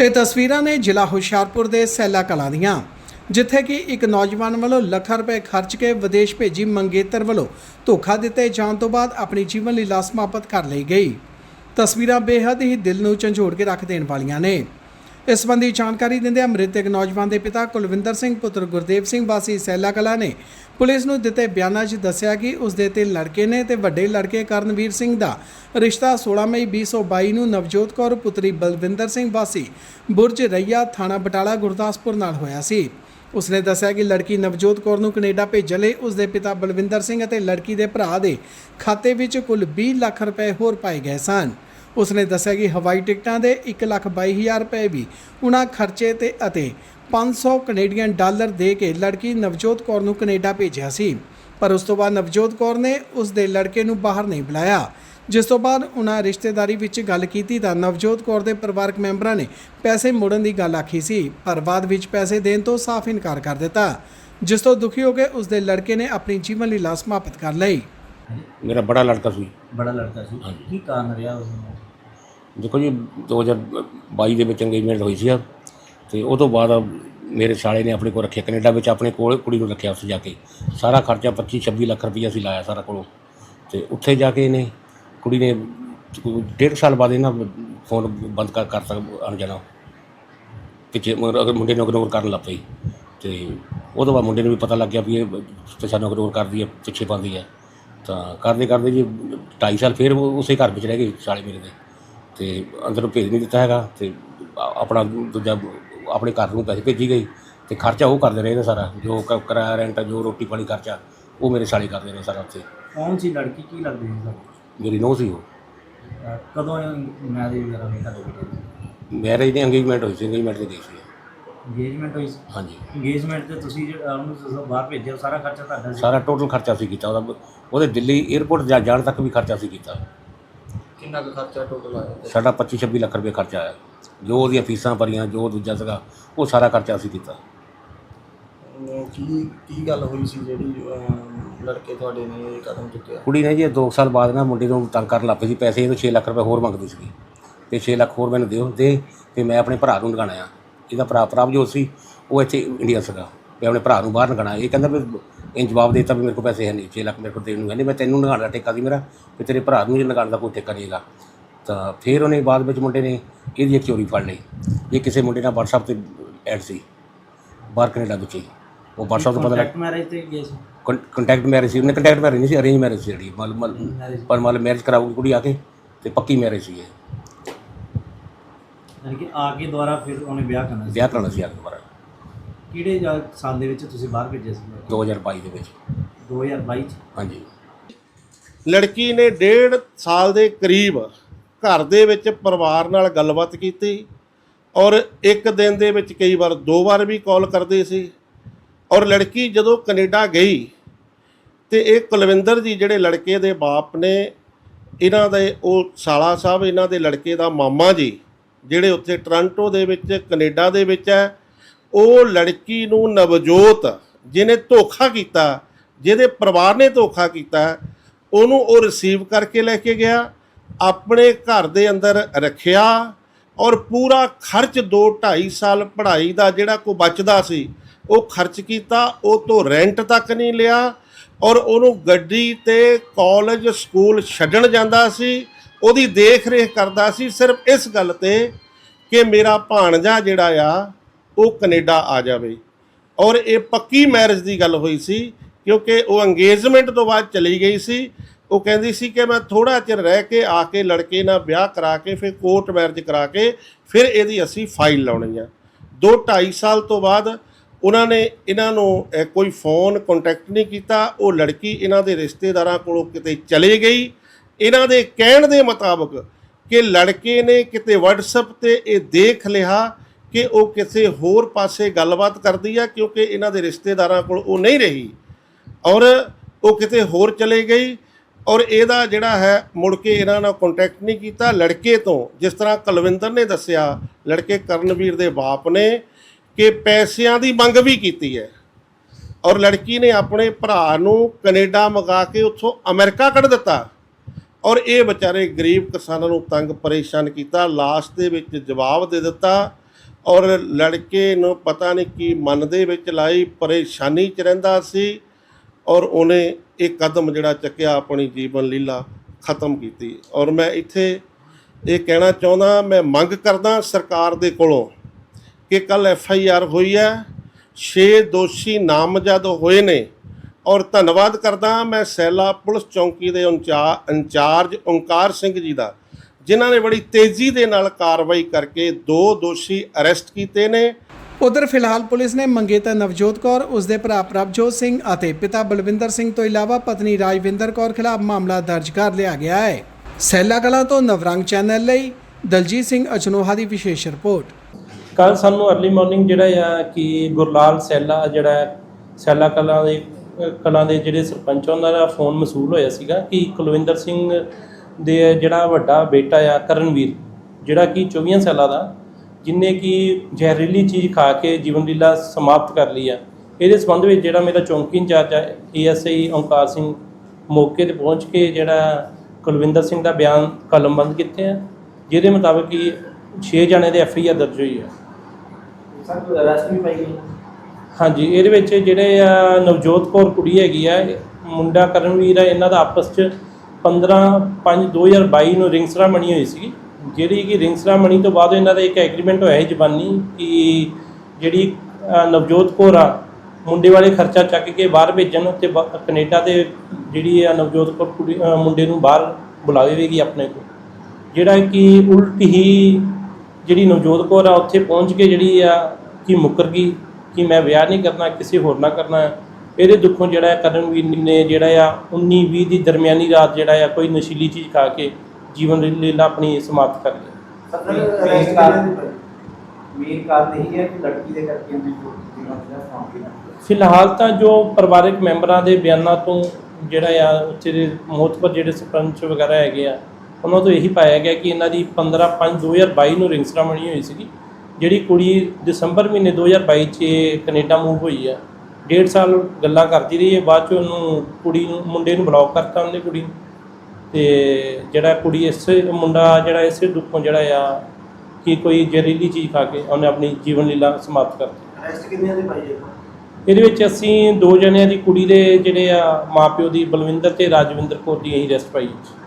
ਇਹ ਤਸਵੀਰਾਂ ਨੇ ਜ਼ਿਲ੍ਹਾ ਹੁਸ਼ਿਆਰਪੁਰ ਦੇ ਸੈਲਾ ਕਲਾਂ ਦੀਆਂ, ਜਿੱਥੇ ਕਿ ਇੱਕ ਨੌਜਵਾਨ ਵੱਲੋਂ ਲੱਖਾਂ ਰੁਪਏ ਖਰਚ ਕੇ ਵਿਦੇਸ਼ ਭੇਜੀ ਮੰਗੇਤਰ ਵੱਲੋਂ ਧੋਖਾ ਦਿੱਤੇ ਜਾਣ ਤੋਂ ਬਾਅਦ ਆਪਣੀ ਜੀਵਨ ਲੀਲਾ ਸਮਾਪਤ ਕਰ ਲਈ ਗਈ। ਤਸਵੀਰਾਂ ਬੇਹੱਦ ਹੀ ਦਿਲ ਨੂੰ ਝੰਜੋੜ ਕੇ ਰੱਖ ਦੇਣ ਵਾਲੀਆਂ ਨੇ। ਇਸ ਸੰਬੰਧੀ ਜਾਣਕਾਰੀ ਦਿੰਦਿਆਂ ਮ੍ਰਿਤਕ ਨੌਜਵਾਨ ਦੇ ਪਿਤਾ ਕੁਲਵਿੰਦਰ ਸਿੰਘ, ਪੁੱਤਰ ਗੁਰਦੇਵ ਸਿੰਘ ਵਾਸੀ ਸੈਲਾ ਕਲਾ ਨੇ ਪੁਲਿਸ ਨੂੰ ਦਿੱਤੇ ਬਿਆਨਾਂ 'ਚ ਦੱਸਿਆ ਕਿ ਉਸ ਦੇ ਤੇ ਲੜਕੇ ਨੇ ਤੇ ਵੱਡੇ ਲੜਕੇ ਕਰਨਵੀਰ ਸਿੰਘ ਦਾ ਰਿਸ਼ਤਾ 16 ਮਈ 2022 ਨੂੰ ਨਵਜੋਤ ਕੌਰ, ਪੁੱਤਰੀ ਬਲਵਿੰਦਰ ਸਿੰਘ ਵਾਸੀ ਬੁਰਜ ਰਈਆ ਥਾਣਾ ਬਟਾਲਾ, ਗੁਰਦਾਸਪੁਰ ਨਾਲ ਹੋਇਆ ਸੀ। ਉਸਨੇ ਦੱਸਿਆ ਕਿ ਲੜਕੀ ਨਵਜੋਤ ਕੌਰ ਨੂੰ ਕੈਨੇਡਾ ਭੇਜਣ ਲਈ ਉਸਦੇ ਪਿਤਾ ਬਲਵਿੰਦਰ ਸਿੰਘ ਅਤੇ ਲੜਕੀ ਦੇ ਭਰਾ ਦੇ ਖਾਤੇ ਵਿੱਚ ਕੁੱਲ 20 ਲੱਖ ਰੁਪਏ ਹੋਰ ਪਾਏ ਗਏ ਸਨ। ਉਸਨੇ ਦੱਸਿਆ ਕਿ ਹਵਾਈ ਟਿਕਟਾਂ ਦੇ 122000 ਰੁਪਏ ਵੀ ਉਹਨਾਂ ਖਰਚੇ ਤੇ ਅਤੇ 500 ਕੈਨੇਡੀਅਨ ਡਾਲਰ ਦੇ ਕੇ ਲੜਕੀ ਨਵਜੋਤ ਕੌਰ ਨੂੰ ਕੈਨੇਡਾ ਭੇਜਿਆ ਸੀ। ਪਰ ਉਸ ਤੋਂ ਬਾਅਦ ਨਵਜੋਤ ਕੌਰ ਨੇ ਉਸ ਦੇ ਲੜਕੇ ਨੂੰ ਬਾਹਰ ਨਹੀਂ ਬੁਲਾਇਆ। ਜਿਸ ਤੋਂ ਬਾਅਦ ਉਹਨਾਂ ਰਿਸ਼ਤੇਦਾਰੀ ਵਿੱਚ ਗੱਲ ਕੀਤੀ ਤਾਂ ਨਵਜੋਤ ਕੌਰ ਦੇ ਪਰਿਵਾਰਕ ਮੈਂਬਰਾਂ ਨੇ ਪੈਸੇ ਮੋੜਨ ਦੀ ਗੱਲ ਆਖੀ ਸੀ ਪਰ ਬਾਅਦ ਵਿੱਚ ਪੈਸੇ ਦੇਣ ਤੋਂ ਸਾਫ਼ ਇਨਕਾਰ ਕਰ ਦਿੱਤਾ। ਜਿਸ ਤੋਂ ਦੁਖੀ ਹੋ ਕੇ ਉਸ ਦੇ ਲੜਕੇ ਨੇ ਆਪਣੀ ਜੀਵਨ ਲੀਲਾ ਸਮਾਪਤ ਕਰ ਲਈ। ਮੇਰਾ ਬੜਾ ਲੜਕਾ ਸੀ। ਬੜਾ ਲੜਕਾ ਸੀ। ਕੀ ਕਾਰਨ ਰਿਹਾ ਉਸ ਨੂੰ? ਦੇਖੋ ਜੀ 2022 ਦੇ ਵਿੱਚ ਅੰਗੇਜਮੈਂਟ ਹੋਈ ਸੀ ਆ, ਤੇ ਉਹ ਤੋਂ ਬਾਅਦ ਮੇਰੇ ਸਾਲੇ ਨੇ ਆਪਣੇ ਕੋਲ ਰੱਖਿਆ ਕੈਨੇਡਾ ਵਿੱਚ, ਆਪਣੇ ਕੋਲ ਕੁੜੀ ਨੂੰ ਰੱਖਿਆ ਉੱਥੇ ਜਾ ਕੇ। ਸਾਰਾ ਖਰਚਾ 25 26 ਲੱਖ ਰੁਪਈਆ ਅਸੀਂ ਲਾਇਆ ਸਾਰਾ ਕੋਲੋਂ। ਤੇ ਉੱਥੇ ਜਾ ਕੇ ਇਹਨੇ ਕੁੜੀ ਨੇ ਡੇਢ ਸਾਲ ਬਾਅਦ ਇਹਨਾਂ ਫੋਨ ਬੰਦ ਕਰ ਕਰ ਸਕ ਅਣਜਾਣਾ ਪਿੱਛੇ ਮਗਰ ਅਗਰ ਮੁੰਡੇ ਨੂੰ ਇਗਨੋਰ ਕਰਨ ਲੱਗ ਪਈ, ਤੇ ਉਹ ਤੋਂ ਬਾਅਦ ਮੁੰਡੇ ਨੂੰ ਵੀ ਪਤਾ ਲੱਗ ਗਿਆ ਵੀ ਇਹ ਸਾਨੂੰ ਇਗਨੋਰ ਕਰਦੀ ਹੈ, ਪਿੱਛੇ ਪਾਉਂਦੀ ਹੈ। ਤਾਂ ਕਰਦੇ ਕਰਦੇ ਜੀ 2.5 ਸਾਲ ਫਿਰ ਉਸੇ ਘਰ ਵਿੱਚ ਰਹਿ ਗਏ ਸਾਲੇ ਮੇਰੇ ਦੇ ਤੇ ਅੰਦਰੋਂ ਭੇਜ ਨਹੀਂ ਦਿੱਤਾ ਹੈਗਾ ਤੇ ਆਪਣਾ ਦੂਜਾ ਆਪਣੇ ਘਰ ਨੂੰ ਪੈਸੇ ਭੇਜੀ ਗਈ ਤੇ ਖਰਚਾ ਉਹ ਕਰਦੇ ਰਹੇ ਨੇ ਸਾਰਾ ਜੋ ਕ- ਕਿਰਾਇਆ ਰੈਂਟ ਜੋ ਰੋਟੀ ਪਾਣੀ ਖਰਚਾ ਉਹ ਮੇਰੇ ਸਾਲੇ ਕਰਦੇ ਨੇ ਸਾਰਾ ਉੱਥੇ। ਕੌਣ ਸੀ ਲੜਕੀ? ਕੀ ਲੱਗਦੀ ਸੀ ਤੁਹਾਨੂੰ ਮੇਰੀ ਨੋਹ ਸੀ ਉਹ। ਅਹ ਕਦੋਂ ਮੈਰਿਜ ਵਗੈਰਾ ਹੋਈ ਤੁਹਾਡੇ ਬੇਟੇ ਮੈਰਿਜ ਦੀ ਅੰਗੇਜਮੈਂਟ ਹੋਈ ਸੀ ਅੰਗੇਜਮੈਂਟ ਤੇ ਗਈ ਸੀ। ਇੰਗੇਜਮੈਂਟ ਹੋਈ ਸੀ? ਹਾਂਜੀ। ਇੰਗੇਜਮੈਂਟ ਤੇ ਤੁਸੀਂ ਜਿਹੜਾ ਉਹਨੂੰ ਤੁਸੀਂ ਬਾਹਰ ਭੇਜਿਆ ਉਹ ਸਾਰਾ ਖਰਚਾ ਤੁਹਾਡਾ ਸੀ? ਸਾਰਾ ਟੋਟਲ ਖਰਚਾ ਸੀ ਕੀਤਾ। ਉਹਦਾ ਉਹਦੇ ਦਿੱਲੀ 에ਅਰਪੋਰਟ ਜਾ ਜਾਣ ਤੱਕ ਵੀ ਖਰਚਾ ਸੀ ਕੀਤਾ। ਕਿੰਨਾ ਕੁ ਖਰਚਾ ਟੋਟਲ ਆਇਆ ਸਾਡਾ 25 26 ਲੱਖ ਰੁਪਏ ਖਰਚਾ ਆਇਆ। ਜੋ ਉਹਦੀਆਂ ਫੀਸਾਂ ਭਰੀਆਂ ਜੋ ਦੂਜਾ ਸੀਗਾ ਉਹ ਸਾਰਾ ਖਰਚਾ ਅਸੀਂ ਕੀਤਾ। ਅਮ ਕੀ ਕੀ ਗੱਲ ਹੋਈ ਸੀ ਜਿਹੜੀ ਅਮ, ਲੜਕੇ ਤੁਹਾਡੇ ਨੇ ਇਹ ਕਦਮ ਚੁੱਕਿਆ? ਕੁੜੀ ਨੇ ਜੀ 2 ਸਾਲ ਬਾਅਦ ਨਾ ਮੁੰਡੇ ਨੂੰ ਤੰਗ ਕਰਨ ਲੱਗ ਪਈ ਸੀ। ਪੈਸੇ ਇਹਨੂੰ 6 ਲੱਖ ਰੁਪਏ ਹੋਰ ਮੰਗਦੀ ਸੀ ਤੇ 6 ਲੱਖ ਹੋਰ ਮੈਨੂੰ ਦਿਓ ਦੇ ਤੇ ਮੈਂ ਆਪਣੇ ਭਰਾ ਨੂੰ ਲਗਾਣਾ ਆ ਇਹਦਾ ਭਰਾ ਪ੍ਰਭਜੋਤ ਸੀ ਉਹ ਇੱਥੇ ਇੰਡੀਆ ਸੀਗਾ। ਵੀ ਆਪਣੇ ਭਰਾ ਨੂੰ ਬਾਹਰ ਲਗਾਣਾ ਇਹ ਕਹਿੰਦਾ ਵੀ ਇਹ ਜਵਾਬ ਦੇਤਾ ਵੀ ਮੇਰੇ ਕੋਲ ਪੈਸੇ ਹੈ ਨਹੀਂ 6 ਲੱਖ ਮੇਰੇ ਕੋਲ ਦੇਣ ਨੂੰ ਨਹੀਂ। ਮੈਂ ਤੈਨੂੰ ਲਗਾਉਣ ਦਾ ਠੇਕਾ ਸੀ ਮੇਰਾ ਤੇ ਤੇਰੇ ਭਰਾ ਨੂੰ ਨਹੀਂ ਲਗਾਉਣ ਦਾ ਕੋਈ ਠੇਕਾ ਨਹੀਂਗਾ। ਤਾਂ ਫਿਰ ਉਹਨੇ ਬਾਅਦ ਵਿੱਚ ਮੁੰਡੇ ਨੇ ਇਹਦੀ ਇੱਕ ਚੋਰੀ ਫੜ ਲਈ। ਇਹ ਕਿਸੇ ਮੁੰਡੇ ਨਾਲ WhatsApp ਤੇ ਐਡ ਸੀ। ਬਾਹਰ ਕੈਨੇਡਾ ਵਿੱਚ ਉਹ WhatsApp ਤੋਂ ਪਤਾ ਲੱਗ ਮੈਰਿਜ ਤੇ ਗਏ ਸੀ। ਕੰਟੈਕਟ ਮੈਰਿਜ ਸੀ। ਉਹਨੇ ਕੰਟੈਕਟ ਮੈਰਿਜ ਨਹੀਂ ਸੀ ਅਰੇਂਜ ਮੈਰਿਜ ਸੀ ਜਿਹੜੀ। ਮਲ ਮਲ ਪਰ ਮਲ ਮੈਰਿਜ ਕਰਾਉਗੀ ਕੁੜੀ ਆ ਕੇ ਤੇ ਪੱਕੀ ਮੈਰਿਜ ਸੀ ਇਹ। ਯਾਨੀ ਕਿ ਆ ਕੇ ਦੁਬਾਰਾ ਫਿਰ ਉਹਨੇ ਵਿਆਹ ਕਰਨਾ ਸੀ। ਵਿਆਹ ਕਰਾਉਣਾ ਸੀ ਆ ਕੇ ਦੁਬਾਰਾ। ਕਿਹੜੇ ਜਾ- ਸਾਲ ਦੇ ਵਿੱਚ ਤੁਸੀਂ ਬਾਹਰ ਭੇਜਿਆ ਸੀ? 2022 ਦੇ ਵਿੱਚ। 2022 ਚ? ਹਾਂਜੀ। ਲੜਕੀ ਨੇ ਡੇਢ ਸਾਲ ਦੇ ਕਰੀਬ ਘਰ ਦੇ ਵਿੱਚ ਪਰਿਵਾਰ ਨਾਲ ਗੱਲਬਾਤ ਕੀਤੀ ਔਰ ਇੱਕ ਦਿਨ ਦੇ ਵਿੱਚ ਕਈ ਵਾਰ ਦੋ ਵਾਰ ਵੀ ਕਾਲ ਕਰਦੇ ਸੀ ਔਰ ਲੜਕੀ ਜਦੋਂ ਕੈਨੇਡਾ ਗਈ ਤੇ ਇਹ ਕੁਲਵਿੰਦਰ ਜੀ ਜਿਹੜੇ ਲੜਕੇ ਦੇ ਬਾਪ ਨੇ ਇਹਨਾਂ ਦੇ ਉਹ ਸਾਲਾ ਸਾਹਿਬ ਇਹਨਾਂ ਦੇ ਲੜਕੇ ਦਾ ਮਾਮਾ ਜੀ ਜਿਹੜੇ ਉੱਥੇ ਟੋਰਾਂਟੋ ਦੇ ਵਿੱਚ ਕੈਨੇਡਾ ਦੇ ਵਿੱਚ ਹੈ ਉਹ ਲੜਕੀ ਨੂੰ ਨਵਜੋਤ ਜਿਹਨੇ ਧੋਖਾ ਕੀਤਾ, ਜਿਹਦੇ ਪਰਿਵਾਰ ਨੇ ਧੋਖਾ ਕੀਤਾ, ਉਹਨੂੰ ਉਹ ਰਿਸੀਵ ਕਰਕੇ ਲੈ ਕੇ ਗਿਆ, ਆਪਣੇ ਘਰ ਦੇ ਅੰਦਰ ਰੱਖਿਆ ਔਰ ਪੂਰਾ ਖਰਚ 2 2.5 ਸਾਲ ਪੜ੍ਹਾਈ ਦਾ ਜਿਹੜਾ ਕੋ ਬਚਦਾ ਸੀ, ਉਹ ਖਰਚ ਕੀਤਾ, ਉਹ ਤੋਂ ਰੈਂਟ ਤੱਕ ਨਹੀਂ ਲਿਆ ਔਰ ਉਹਨੂੰ ਗੱਡੀ ਤੇ ਕਾਲਜ ਸਕੂਲ ਛੱਡਣ ਜਾਂਦਾ ਸੀ, ਉਹਦੀ ਦੇਖ ਰੇਖ ਕਰਦਾ ਸੀ, ਸਿਰਫ ਇਸ ਗੱਲ ਤੇ ਕਿ ਮੇਰਾ ਭਾਣਜਾ ਜਿਹੜਾ ਆ ਉਹ ਕੈਨੇਡਾ ਆ ਜਾਵੇ। ਔਰ ਇਹ ਪੱਕੀ ਮੈਰਿਜ ਦੀ ਗੱਲ ਹੋਈ ਸੀ, ਕਿਉਂਕਿ ਉਹ ਅੰਗੇਜਮੈਂਟ ਤੋਂ ਬਾਅਦ ਚਲੀ ਗਈ ਸੀ। ਉਹ ਕਹਿੰਦੀ ਸੀ ਕਿ ਮੈਂ ਥੋੜਾ ਚਿਰ ਰਹਿ ਕੇ ਆ ਕੇ ਲੜਕੇ ਨਾਲ ਵਿਆਹ ਕਰਾ ਕੇ, ਫਿਰ ਕੋਰਟ ਮੈਰਿਜ ਕਰਾ ਕੇ, ਫਿਰ ਇਹਦੀ ਅਸੀਂ ਫਾਈਲ ਲਾਉਣੀ ਆ। 2 2.5 ਸਾਲ ਤੋਂ ਬਾਅਦ ਉਹਨਾਂ ਨੇ ਇਹਨਾਂ ਨੂੰ ਕੋਈ ਫੋਨ ਕੰਟੈਕਟ ਨਹੀਂ ਕੀਤਾ। ਉਹ ਲੜਕੀ ਇਹਨਾਂ ਦੇ ਰਿਸ਼ਤੇਦਾਰਾਂ ਕੋਲੋਂ ਕਿਤੇ ਚਲੇ ਗਈ। ਇਹਨਾਂ ਦੇ ਕਹਿਣ ਦੇ ਮੁਤਾਬਕ ਕਿ ਲੜਕੇ ਨੇ ਕਿਤੇ WhatsApp ਤੇ ਇਹ ਦੇਖ ਲਿਆ ਕਿ ਉਹ ਕਿਸੇ ਹੋਰ ਪਾਸੇ ਗੱਲਬਾਤ ਕਰਦੀ ਆ, ਕਿਉਂਕਿ ਇਹਨਾਂ ਦੇ ਰਿਸ਼ਤੇਦਾਰਾਂ ਕੋਲ ਉਹ ਨਹੀਂ ਰਹੀ। ਔਰ ਉਹ ਕਿਤੇ ਹੋਰ ਚਲੇ ਗਈ, ਔਰ ਇਹਦਾ ਜਿਹੜਾ ਹੈ, ਮੁੜ ਕੇ ਇਹਨਾਂ ਨਾਲ ਕੰਟੈਕਟ ਨਹੀਂ ਕੀਤਾ। ਲੜਕੇ ਤੋਂ, ਜਿਸ ਤਰ੍ਹਾਂ ਕੁਲਵਿੰਦਰ ਨੇ ਦੱਸਿਆ, ਲੜਕੇ ਕਰਨਵੀਰ ਦੇ ਬਾਪ ਨੇ, ਕਿ ਪੈਸਿਆਂ ਦੀ ਮੰਗ ਵੀ ਕੀਤੀ ਹੈ। ਔਰ ਲੜਕੀ ਨੇ ਆਪਣੇ ਭਰਾ ਨੂੰ ਕੈਨੇਡਾ ਮੰਗਾ ਕੇ ਉੱਥੋਂ ਅਮਰੀਕਾ ਕੱਢ ਦਿੱਤਾ। ਔਰ ਇਹ ਵਿਚਾਰੇ ਗਰੀਬ ਕਿਸਾਨਾਂ ਨੂੰ ਤੰਗ ਪਰੇਸ਼ਾਨ ਕੀਤਾ ਲਾਸਟ ਦੇ ਵਿੱਚ ਜਵਾਬ ਦੇ ਦਿੱਤਾ। ਔਰ ਲੜਕੇ ਨੂੰ ਪਤਾ ਨਹੀਂ ਕੀ ਮਨ ਦੇ ਵਿੱਚ ਲਾਈ, ਪਰੇਸ਼ਾਨੀ ਚ ਰਹਿੰਦਾ ਸੀ ਔਰ ਉਹਨੇ ਇਹ ਕਦਮ ਜਿਹੜਾ ਚੱਕਿਆ ਆਪਣੀ ਜੀਵਨ ਲੀਲਾ ਖਤਮ ਕੀਤੀ। ਔਰ ਮੈਂ ਇੱਥੇ ਇਹ ਕਹਿਣਾ ਚਾਹੁੰਦਾ, ਮੈਂ ਮੰਗ ਕਰਦਾ ਸਰਕਾਰ ਦੇ ਕੋਲੋਂ ਕਿ ਕੱਲ ਐਫ ਆਈ ਆਰ ਹੋਈ ਹੈ 6 ਦੋਸ਼ੀ ਨਾਮਜ਼ਦ ਹੋਏ ਨੇ ਔਰ ਧੰਨਵਾਦ ਕਰਦਾ ਮੈਂ ਸੈਲਾ ਪੁਲਿਸ ਚੌਂਕੀ ਦੇ ਇੰਚਾ- ਇੰਚਾਰਜ ਓਂਕਾਰ ਸਿੰਘ ਜੀ ਦਾ। ਜਿਨ੍ਹਾਂ ਨੇ ਬੜੀ ਤੇਜ਼ੀ ਦੇ ਨਾਲ ਕਾਰਵਾਈ ਕਰਕੇ ਦੋ ਦੋਸ਼ੀ ਅਰੈਸਟ ਕੀਤੇ ਨੇ। ਉਧਰ ਫਿਲਹਾਲ ਪੁਲਿਸ ਨੇ ਮੰਗੇਤਾ ਨਵਜੋਤ ਕੌਰ ਉਸ ਦੇ ਭਰਾ ਪ੍ਰਭਜੋਤ ਸਿੰਘ ਅਤੇ ਪਿਤਾ ਬਲਵਿੰਦਰ ਸਿੰਘ ਤੋਂ ਇਲਾਵਾ ਪਤਨੀ ਰਾਜਵਿੰਦਰ ਕੌਰ ਖਿਲਾਫ ਮਾਮਲਾ ਦਰਜ ਕਰ ਲਿਆ ਗਿਆ ਹੈ। ਸੈਲਾ ਕਲਾਂ ਤੋਂ ਨਵਰੰਗ ਚੈਨਲ ਲਈ ਦਲਜੀਤ ਸਿੰਘ ਅਚਨੋਹਾ ਦੀ ਵਿਸ਼ੇਸ਼ ਰਿਪੋਰਟ। ਕੱਲ ਸਾਨੂੰ ਅਰਲੀ ਮਾਰਨਿੰਗ ਜਿਹੜਾ ਆ ਕਿ ਗੁਰਲਾਲ ਸੈਲਾ ਜਿਹੜਾ ਹੈ, ਸੈਲਾ ਕਲਾਂ ਦੇ ਕਲਾਂ ਦੇ ਜਿਹੜੇ ਸਰਪੰਚ ਉਹਨਾਂ ਦਾ ਫੋਨ ਮਸੂਲ ਹੋਇਆ ਸੀਗਾ ਕਿ ਕੁਲਵਿੰਦਰ ਸਿੰਘ ਦੇ ਜਿਹੜਾ ਵੱਡਾ ਬੇਟਾ ਆ ਕਰਨਵੀਰ ਜਿਹੜਾ ਕਿ 24 ਸਾਲਾਂ ਦਾ ਜਿਨੇ ਕਿ ਜ਼ਹਿਰੀਲੀ ਚੀਜ਼ ਖਾ ਕੇ ਜੀਵਨ ਲੀਲਾ ਸਮਾਪਤ ਕਰ ਲਈ ਆ। ਇਹਦੇ ਸੰਬੰਧ ਵਿੱਚ ਜਿਹੜਾ ਮੇਰਾ ਚੌਂਕੀ ਇੰਚਾਰਜ ਆ ਏਐਸਆਈ ਓਂਕਾਰ ਸਿੰਘ ਮੌਕੇ ਤੇ ਪਹੁੰਚ ਕੇ ਜਿਹੜਾ ਕੁਲਵਿੰਦਰ ਸਿੰਘ ਦਾ ਬਿਆਨ ਕਲਮਬੰਦ ਕੀਤੇ ਆ ਜਿਹਦੇ ਮੁਤਾਬਕ ਕਿ 6 ਜਣੇ ਦੇ ਐਫਆਈਆਰ ਦਰਜ ਹੋਈ ਆ। ਸਰ ਕੋਈ ਅਰੈਸਟ ਵੀ ਪਾਈ ਗਈ? ਹਾਂਜੀ ਇਹਦੇ ਵਿੱਚ ਜਿਹੜੇ ਆ ਨਵਜੋਤ ਕੌਰ ਕੁੜੀ ਹੈਗੀ ਆ ਮੁੰਡਾ ਕਰਨਵੀਰ ਆ ਇਹਨਾਂ ਦਾ ਆਪਸ ਚ 15 5 2022 ਨੂੰ ਰਿੰਗਸਰਾ ਮਣੀ ਹੋਈ ਸੀ ਜਿਹੜੀ ਕਿ ਰਿੰਗਸਰਾ ਮਣੀ ਤੋਂ ਬਾਅਦ ਇਹਨਾਂ ਦਾ ਇੱਕ ਐਗਰੀਮੈਂਟ ਹੋਇਆ ਸੀ ਜ਼ਬਾਨੀ ਕਿ ਜਿਹੜੀ ਨਵਜੋਤ ਕੌਰ ਆ, ਮੁੰਡੇ ਵਾਲੇ ਖਰਚਾ ਚੱਕ ਕੇ ਬਾਹਰ ਭੇਜਣ ਤੇ ਬ- ਕੈਨੇਡਾ ਤੇ ਜਿਹੜੀ ਆ ਨਵਜੋਤ ਕੌਰ ਕੁੜੀ ਮੁੰਡੇ ਨੂੰ ਬਾਹਰ ਬੁਲਾਵੇਗੀ ਆਪਣੇ ਕੋਲ ਜਿਹੜਾ ਕਿ ਉਲਟ ਹੀ ਜਿਹੜੀ ਨਵਜੋਤ ਕੌਰ ਆ, ਉੱਥੇ ਪਹੁੰਚ ਕੇ ਜਿਹੜੀ ਆ, ਕਿ ਮੁੱਕਰ ਗਈ, ਕਿ ਮੈਂ ਵਿਆਹ ਨਹੀਂ ਕਰਨਾ, ਕਿਸੇ ਹੋਰ ਨਾਲ ਕਰਨਾ ਹੈ। ਇਹਦੇ ਦੁੱਖੋਂ ਜਿਹੜਾ ਹੈ ਕਰਨਵੀਰ ਨੇ ਜਿਹੜਾ ਆ 19 20 ਦੀ ਦਰਮਿਆਨੀ ਰਾਤ ਜਿਹੜਾ ਆ ਕੋਈ ਨਸ਼ੀਲੀ ਚੀਜ਼ ਖਾ ਕੇ ਜੀਵਨ ਲੀਲਾ ਆਪਣੀ ਸਮਾਪਤ ਕਰ ਲਈ ਸਰ ਅਰੈਸਟ ਕਰ ਮੇਨ ਕਾਰਨ ਇਹੀ ਹੈ ਕਿ ਲੜਕੀ ਦੇ ਕਰਕੇ ਉਹਨੇ ਜੋ ਜੀਵਨ ਦਾ ਸਾਹਮਣੇ ਫਿਲਹਾਲ ਤਾਂ ਜੋ ਪਰਿਵਾਰਕ ਮੈਂਬਰਾਂ ਦੇ ਬਿਆਨਾਂ ਤੋਂ ਜਿਹੜਾ ਆ ਉੱਥੇ ਦੇ ਮੋਤਬਰ ਜਿਹੜੇ ਸਰਪੰਚ ਵਗੈਰਾ ਹੈਗੇ ਆ ਉਹਨਾਂ ਤੋਂ ਇਹੀ ਪਾਇਆ ਗਿਆ ਕਿ ਇਹਨਾਂ ਦੀ 15 5 2022 ਨੂੰ ਰਿੰਗ ਸੈਰਾਮਨੀ ਹੋਈ ਸੀਗੀ ਜਿਹੜੀ ਕੁੜੀ ਦਸੰਬਰ ਮਹੀਨੇ 2022 ਚ ਕੈਨੇਡਾ ਮੂਵ ਹੋਈ ਆ। ਡੇਢ ਸਾਲ ਗੱਲਾਂ ਕਰਦੀ ਰਹੀ ਹੈ ਬਾਅਦ ਚ ਉਹਨੂੰ ਕੁੜੀ ਨੂੰ ਮੁੰਡੇ ਨੂੰ ਬਲੌਕ ਕਰਤਾ ਉਹਨੇ ਕੁੜੀ ਨੂੰ। ਤੇ ਜਿਹੜਾ ਕੁੜੀ ਇਸ ਮੁੰਡਾ ਜਿਹੜਾ ਇਸੇ ਦੁੱਖੋਂ ਜਿਹੜਾ ਆ ਕਿ ਕੋਈ ਜ਼ਹਿਰੀਲੀ ਚੀਜ਼ ਖਾ ਕੇ ਉਹਨੇ ਆਪਣੀ ਜੀਵਨ ਲੀਲਾ ਸਮਾਪਤ ਕਰ ਦਿੱਤੀ। ਅਰੈਸਟ ਕਿੰਨਿਆਂ ਦੇ ਪਾਈ ਹੈ? ਇਹਦੇ ਵਿੱਚ ਅਸੀਂ ਦੋ ਜਣਿਆਂ ਦੀ ਕੁੜੀ ਦੇ ਜਿਹੜੇ ਆ ਮਾਪਿਓ ਦੀ ਬਲਵਿੰਦਰ ਤੇ ਰਾਜਵਿੰਦਰ ਕੌਰ ਦੀ ਅਸੀਂ ਰੈਸਟ ਪਾਈ ਹੈ।